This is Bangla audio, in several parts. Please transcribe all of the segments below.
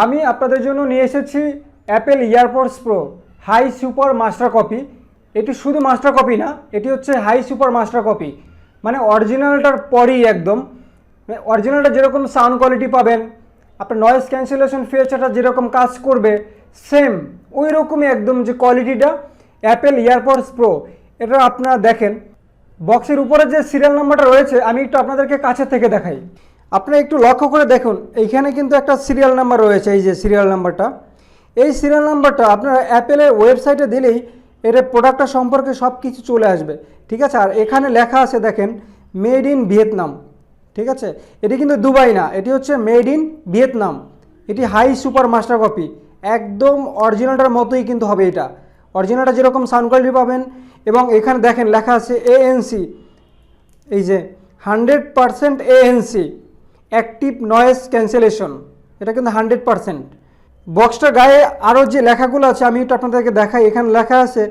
আমি আপনাদের জন্য নিয়ে এসেছি Apple EarPods Pro high super master copy এটি শুধু মাস্টার কপি না, এটি হচ্ছে হাই সুপার মাস্টার কপি মানে অরিজিনালটার পরই একদম। অরিজিনালটা যেরকম সাউন্ড কোয়ালিটি পাবেন, আপনার নয়েজ ক্যান্সেলেশন ফিচারটা যেরকম কাজ করবে সেম ওই রকমই একদম যে কোয়ালিটিটা অ্যাপেল ইয়ারপডস প্রো এটা আপনারা দেখেন। বক্সের উপরে যে সিরিয়াল নাম্বারটা রয়েছে, আমি একটু আপনাদেরকে কাছে থেকে দেখাই। আপনারা একটু লক্ষ্য করে দেখুন, এইখানে কিন্তু একটা সিরিয়াল নাম্বার রয়েছে, এই যে সিরিয়াল নাম্বারটা এই সিরিয়াল নাম্বারটা আপনারা অ্যাপেলের ওয়েবসাইটে দিলেই এর প্রোডাক্টটা সম্পর্কে সব কিছু চলে আসবে, ঠিক আছে? আর এখানে লেখা আছে, দেখেন মেড ইন ভিয়েতনাম ঠিক আছে? এটি কিন্তু দুবাই না, এটি হচ্ছে মেড ইন ভিয়েতনাম এটি হাই সুপার মাস্টার কপি একদম অরিজিনালটার মতোই কিন্তু হবে এটা। অরিজিনালটা যেরকম সাউন্ড কোয়ালিটি পাবেন, এবং এখানে দেখেন লেখা আছে এএনসি এই যে hundred percent ANC active noise cancellation এটা কিন্তু হান্ড্রেড পারসেন্ট বক্সটার গায়ে আরও যে লেখাগুলো আছে, আমি একটু আপনাদেরকে দেখাই। এখানে লেখা আছে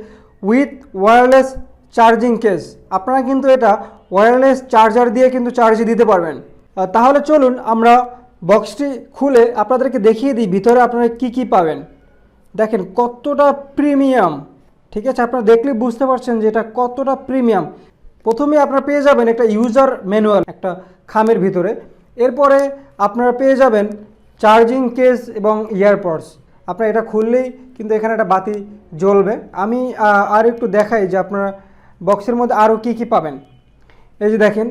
উইথ ওয়্যারলেস চার্জিং কেস আপনারা কিন্তু এটা ওয়্যারলেস চার্জার দিয়ে কিন্তু চার্জে দিতে পারবেন। তাহলে চলুন আমরা বক্সটি খুলে আপনাদেরকে দেখিয়ে দিই, ভিতরে আপনারা কি কি পাবেন। দেখেন কতটা প্রিমিয়াম ঠিক আছে, আপনারা দেখলে বুঝতে পারছেন যে এটা কতটা প্রিমিয়াম প্রথমে আপনারা পেয়ে যাবেন একটা ইউজার ম্যানুয়াল একটা খামের ভিতরে। এরপরে আপনারা পেয়ে যাবেন চার্জিং কেস এবং ইয়ারপডস আপনারা এটা খুললেই কিন্তু এখানে একটা বাতি জ্বলবে। আমি আর একটু দেখাই যে আপনারা বক্সের মধ্যে আরও কি কি পাবেন। এই যে দেখেন,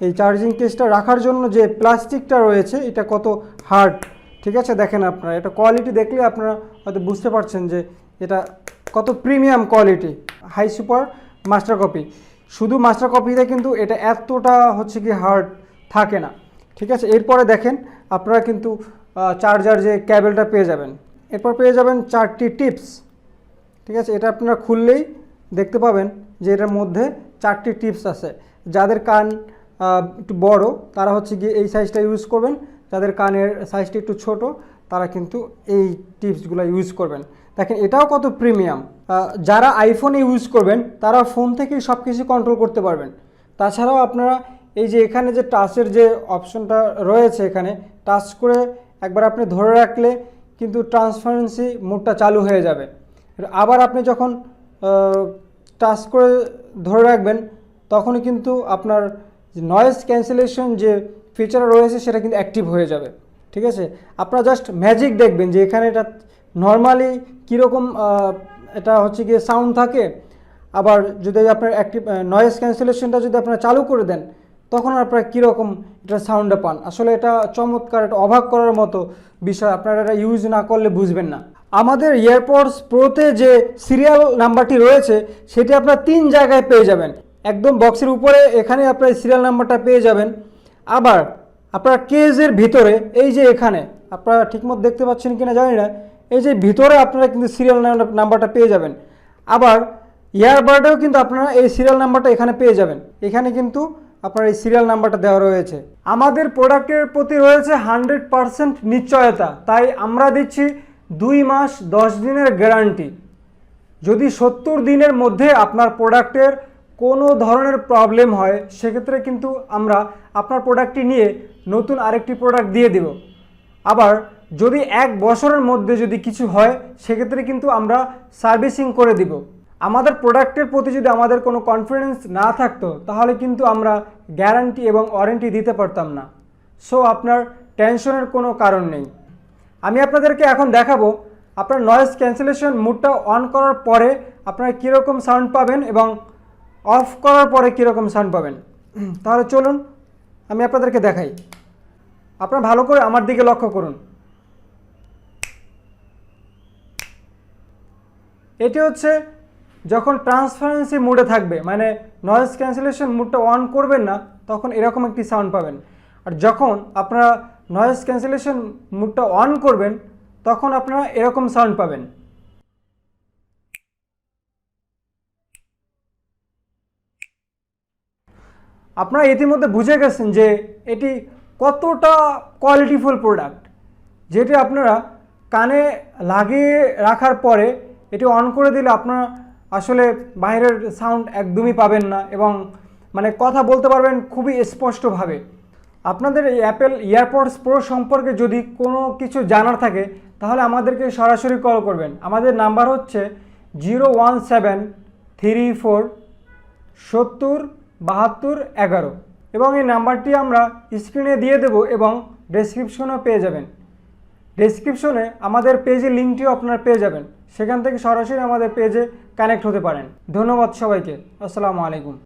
এই চার্জিং কেসটা রাখার জন্য যে প্লাস্টিকটা রয়েছে, এটা কত হার্ড ঠিক আছে, দেখেন আপনারা, এটা কোয়ালিটি দেখলে আপনারা হয়তো বুঝতে পারছেন যে এটা কত premium quality high super master copy শুধু মাস্টার কপিতে কিন্তু এটা এতটা হচ্ছে কি হার্ড থাকে না। ঠিক আছে? এরপরে দেখেন, আপনারা কিন্তু চার্জার যে ক্যাবেলটা পেয়ে যাবেন। এরপর পেয়ে যাবেন চারটি টিপস ঠিক আছে? এটা আপনারা খুললেই দেখতে পাবেন যে এটার মধ্যে চারটি টিপস আছে। যাদের কান একটু বড়, তারা হচ্ছে গিয়ে এই সাইজটা ইউজ করবেন। যাদের কানের সাইজটা একটু ছোট, তারা কিন্তু এই টিপসগুলো ইউজ করবেন। দেখেন, এটাও কত প্রিমিয়াম যারা আইফোনে ইউজ করবেন, তারা ফোন থেকেই সব কিছু কন্ট্রোল করতে পারবেন। তাছাড়াও আপনারা এই যে এখানে যে টাচের যে অপশনটা রয়েছে এখানে টাচ করে একবার আপনি ধরে রাখলে কিন্তু ট্রান্সপারেন্সি মোডটা চালু হয়ে যাবে। আবার আপনি যখন টাচ করে ধরে রাখবেন, তখনই কিন্তু আপনার নয়েজ ক্যান্সেলেশন যে ফিচার রয়েছে সেটা কিন্তু অ্যাক্টিভ হয়ে যাবে। ঠিক আছে? আপনারা জাস্ট ম্যাজিক দেখবেন যে এখানে এটা নর্মালি কীরকম এটা হচ্ছে গিয়ে সাউন্ড থাকে, আবার যদি আপনার অ্যাক্টিভ নয়েজ ক্যান্সেলেশনটা যদি আপনারা চালু করে দেন তখন আপনারা কীরকম এটা সাউন্ডটা পান? আসলে এটা চমৎকার, এটা অবাক করার মতো বিষয়। আপনারা এটা ইউজ না করলে বুঝবেন না। আমাদের ইয়ারপডস প্রোতে যে সিরিয়াল নাম্বারটি রয়েছে, সেটি আপনারা তিন জায়গায় পেয়ে যাবেন। একদম বক্সের উপরে, এখানে আপনার সিরিয়াল নাম্বারটা পেয়ে যাবেন। আবার আপনার কেজের ভিতরে, এই যে এখানে, আপনারা ঠিকমতো দেখতে পাচ্ছেন কিনা জানি না, এই যে ভিতরে আপনারা কিন্তু সিরিয়াল নাম্বারটা পেয়ে যাবেন। আবার ইয়ারবার্ডেও কিন্তু আপনারা এই সিরিয়াল নাম্বারটা এখানে পেয়ে যাবেন। এখানে কিন্তু আপনার এই সিরিয়াল নাম্বারটা দেওয়া রয়েছে। আমাদের প্রোডাক্টের প্রতি রয়েছে হান্ড্রেড পারসেন্ট নিশ্চয়তা। তাই আমরা দিচ্ছি দুই মাস, দশ দিনের গ্যারান্টি যদি সত্তর দিনের মধ্যে আপনার প্রোডাক্টের কোনো ধরনের প্রবলেম হয়, সেক্ষেত্রে কিন্তু আমরা আপনার প্রোডাক্টটি নিয়ে নতুন আরেকটি প্রোডাক্ট দিয়ে দেব। আবার যদি এক বছরের মধ্যে যদি কিছু হয়, সেক্ষেত্রে কিন্তু আমরা সার্ভিসিং করে দিব। আমাদের প্রোডাক্টের প্রতি যদি আমাদের কোনো কনফিডেন্স না থাকতো, তাহলে কিন্তু আমরা গ্যারান্টি এবং ওয়ারেন্টি দিতে পারতাম না। সো আপনার টেনশনের কোনো কারণ নেই। আমি আপনাদেরকে এখন দেখাবো আপনার নয়েজ ক্যান্সেলেশন মুডটা অন করার পরে আপনারা কীরকম সাউন্ড পাবেন এবং অফ করার পরে কীরকম সাউন্ড পাবেন। তাহলে চলুন, আমি আপনাদেরকে দেখাই। আপনারা ভালো করে আমার দিকে লক্ষ্য করুন। এটি হচ্ছে যখন ট্রান্সপারেন্সি মুডে থাকবে মানে নয়েজ ক্যান্সেলেশন মুডটা অন করবেন না, তখন এরকম একটি সাউন্ড পাবেন। আর যখন আপনারা নয়েজ ক্যান্সেলেশন মুডটা অন করবেন, তখন আপনারা এরকম সাউন্ড পাবেন। আপনারা ইতিমধ্যে বুঝে গেছেন যে এটি কতটা কোয়ালিটিফুল প্রোডাক্ট যেটি আপনারা কানে লাগিয়ে রাখার পরে এটি অন করে দিলে আপনারা আসলে বাইরের সাউন্ড একদমই পাবেন না এবং মানে কথা বলতে পারবেন খুবই স্পষ্টভাবে। আপনাদের এই অ্যাপেল ইয়ারপডস প্রো সম্পর্কে যদি কোনো কিছু জানার থাকে, তাহলে আমাদেরকে সরাসরি কল করবেন। আমাদের নাম্বার হচ্ছে zero one seven three four সত্তর বাহাত্তর এগারো এবং এই নাম্বারটি আমরা স্ক্রিনে দিয়ে দেব এবং ডেসক্রিপশনও পেয়ে যাবেন। ডেসক্রিপশনে আমাদের পেজে লিঙ্কটিও আপনারা পেয়ে যাবেন। সেখান থেকে সরাসরি আমাদের পেজে কানেক্ট হতে পারেন। ধন্যবাদ সবাইকে। আসসালামু আলাইকুম।